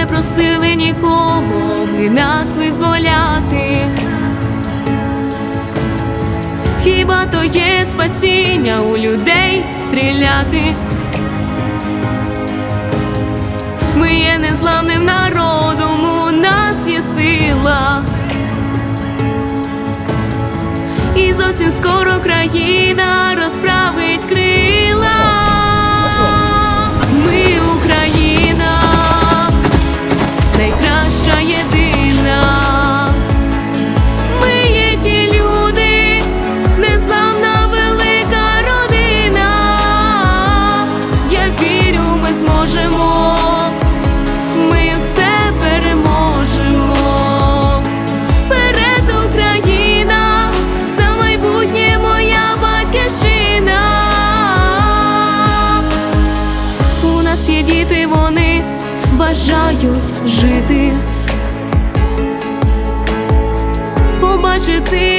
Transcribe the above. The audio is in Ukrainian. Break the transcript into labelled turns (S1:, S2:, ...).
S1: Не просили нікого ми нас визволяти. Хіба то є спасіння у людей стріляти? Ми є незламним народом, у нас є сила. І зовсім скоро країна розправить крила. Бажають жити. Побачити